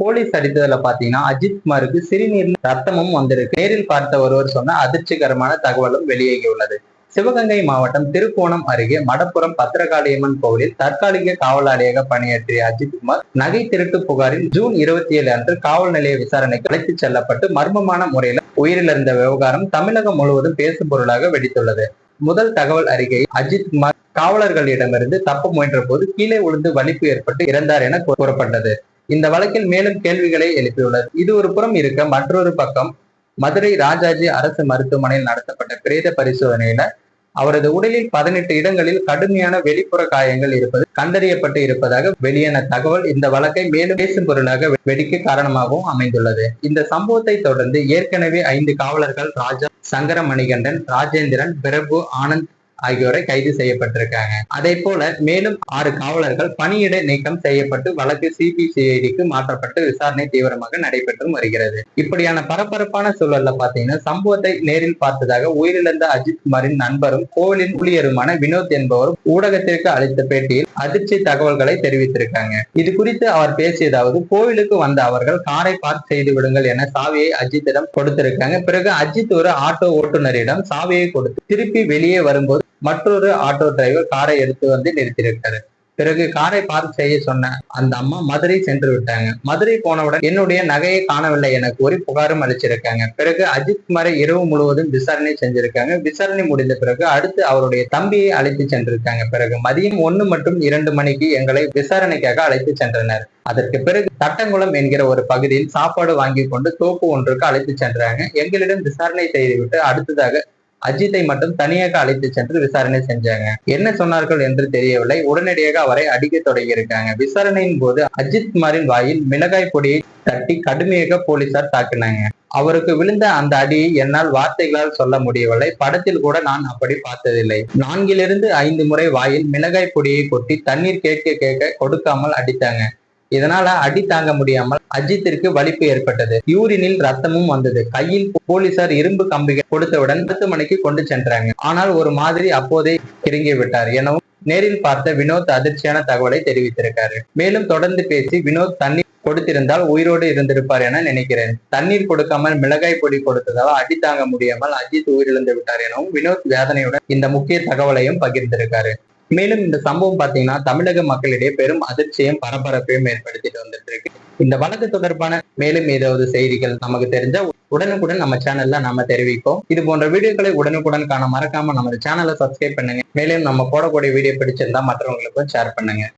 Police அடித்ததுல பாத்தீங்கன்னா அஜித் குமாருக்கு சிறுநீர் ரத்தமும் வந்திருக்கு. நேரில் பார்த்த ஒருவர் சொன்ன அதிர்ச்சிகரமான தகவலும் வெளியேகியுள்ளது சிவகங்கை மாவட்டம் திருக்கோணம் அருகே மடப்புறம் பத்திரகாளியம்மன் கோவிலில் தற்காலிக காவலாளியாக பணியாற்றிய அஜித்குமார் நகை திருட்டு புகாரில் ஜூன் இருபத்தி ஏழு அன்று காவல் நிலைய விசாரணைக்கு அழைத்துச் செல்லப்பட்டு மர்மமான முறையில் உயிரிழந்த விவகாரம் தமிழகம் முழுவதும் பேசும் பொருளாக வெடித்துள்ளது. முதல் தகவல் அறிக்கை அஜித் குமார் காவலர்களிடமிருந்து தப்ப முயன்ற போது கீழே விழுந்து வலிப்பு ஏற்பட்டு இறந்தார் என கூறப்பட்டது. இந்த வழக்கில் மேலும் கேள்விகளை எழுப்பியுள்ளது. இது ஒரு புறம் இருக்க மற்றொரு பக்கம் மதுரை ராஜாஜி அரசு மருத்துவமனையில் நடத்தப்பட்ட பிரேத பரிசோதனையில அவரது உடலில் பதினெட்டு இடங்களில் கடுமையான வெளிப்புற காயங்கள் இருப்பது கண்டறியப்பட்டு இருப்பதாக வெளியான தகவல் இந்த வழக்கை மேலும் பேசும் பொருளாக வெடிக்க காரணமாகவும் அமைந்துள்ளது. இந்த சம்பவத்தை தொடர்ந்து ஏற்கனவே ஐந்து காவலர்கள் ராஜா சங்கர மணிகண்டன் ராஜேந்திரன் பிரபு ஆனந்த் ஆகியோரை கைது செய்யப்பட்டிருக்காங்க. அதே போல மேலும் ஆறு காவலர்கள் பணியிட நீக்கம் செய்யப்பட்டு வழக்கு சிபிசிஐடிக்கு மாற்றப்பட்டு விசாரணை தீவிரமாக நடைபெற்று வருகிறது. இப்படியான பரபரப்பான சூழல்ல பாத்தீங்கன்னா சம்பவத்தை நேரில் பார்த்ததாக உயிரிழந்த அஜித் குமாரின் நண்பரும் கோவிலின் ஊழியருமான வினோத் என்பவரும் ஊடகத்திற்கு அளித்த பேட்டியில் அதிர்ச்சி தகவல்களை தெரிவித்திருக்காங்க. இது குறித்து அவர் பேசியதாவது கோவிலுக்கு வந்த அவர்கள் காரை பார்க் செய்து விடுங்கள் என சாவியை அஜித்திடம் கொடுத்திருக்காங்க. பிறகு அஜித் ஒரு ஆட்டோ ஓட்டுநரிடம் சாவியை கொடுத்து திருப்பி வெளியே வரும்போது மற்றொரு ஆட்டோ டிரைவர் காரை எடுத்து வந்து நிறுத்தியிருக்காரு. பிறகு காரை பார்க் செய்ய சொன்ன அந்த அம்மா மதுரை சென்று விட்டாங்க. மதுரை போனவுடன் என்னுடைய நகையை காணவில்லை என கூறி புகாரும் அளிச்சிருக்காங்க. பிறகு அஜித் குமாரை இரவு முழுவதும் விசாரணை செஞ்சிருக்காங்க. விசாரணை முடிந்த பிறகு அடுத்து அவருடைய தம்பியை அழைத்து சென்றிருக்காங்க. பிறகு மதியம் ஒன்னு மற்றும் இரண்டு மணிக்கு எங்களை விசாரணைக்காக அழைத்து சென்றனர். அதற்கு பிறகு தட்டங்குளம் என்கிற ஒரு பகுதியில் சாப்பாடு வாங்கி கொண்டு தோப்பு ஒன்றுக்கு அழைத்து சென்றாங்க. எங்களிடம் விசாரணை செய்துவிட்டு அடுத்ததாக அஜித்தை மட்டும் தனியாக அழைத்து சென்று விசாரணை செஞ்சாங்க. என்ன சொன்னார்கள் என்று தெரியவில்லை. உடனடியாக அவரை அடிக்க தொடங்கியிருக்காங்க. விசாரணையின் போது அஜித் குமாரின் வாயில் மிளகாய் பொடியை தட்டி கடுமையாக போலீசார் தாக்கினாங்க. அவருக்கு விழுந்த அந்த அடியை என்னால் வார்த்தைகளால் சொல்ல முடியவில்லை. படத்தில் கூட நான் அப்படி பார்த்ததில்லை. நான்கிலிருந்து ஐந்து முறை வாயில் மிளகாய் பொடியை கொட்டி தண்ணீர் கேட்க கேட்க கொடுக்காமல் அடித்தாங்க. இதனால அடி தாங்க முடியாமல் அஜித்திற்கு வலிப்பு ஏற்பட்டது. யூரினில் ரத்தமும் வந்தது. கையில் போலீசார் இரும்பு கம்பிகள் கொடுத்தவுடன் மருத்துவமனைக்கு கொண்டு சென்றாங்க. ஆனால் ஒரு மாதிரி அப்போதே இறங்கி விட்டார் எனவும் நேரில் பார்த்த வினோத் அதிர்ச்சியான தகவலை தெரிவித்திருக்காரு. மேலும் தொடர்ந்து பேசி வினோத் தண்ணீர் கொடுத்திருந்தால் உயிரோடு இருந்திருப்பார் என நினைக்கிறேன். தண்ணீர் கொடுக்காமல் மிளகாய் பொடி கொடுத்ததால் அடி தாங்க முடியாமல் அஜித் உயிரிழந்து விட்டார் எனவும் வினோத் வேதனையுடன் இந்த முக்கிய தகவலையும் பகிர்ந்திருக்காரு. மேலும் இந்த சம்பவம் பாத்தீங்கன்னா தமிழக மக்களிடையே பெரும் அதிர்ச்சியும் பரபரப்பையும் ஏற்படுத்திட்டு வந்துட்டு இருக்கு. இந்த வழக்கு தொடர்பான மேலும் ஏதாவது செய்திகள் நமக்கு தெரிஞ்சா உடனுக்குடன் நம்ம சேனல்ல நாம தெரிவிப்போம். இது போன்ற வீடியோக்களை உடனுக்குடன் காண மறக்காம நம்ம சேனலை சப்ஸ்கிரைப் பண்ணுங்க. மேலும் நம்ம போடக்கூடிய வீடியோ பிடிச்சிருந்தா மற்றவங்களுக்கும் ஷேர் பண்ணுங்க.